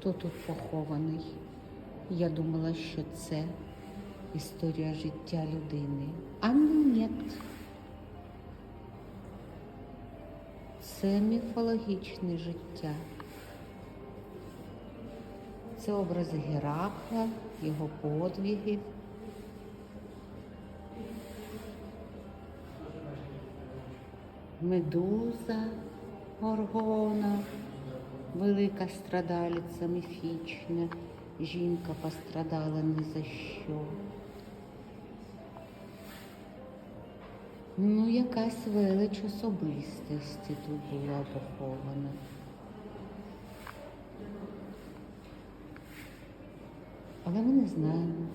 хто тут похований. Я думала, що це історія життя людини. А ні. Це міфологічне життя. Це образи Геракла, його подвигів. Медуза Горгона, велика страдалиця міфічна. Жінка пострадала ні за що. Ну, якась велич особистості тут була похована. Але ми не знаємо.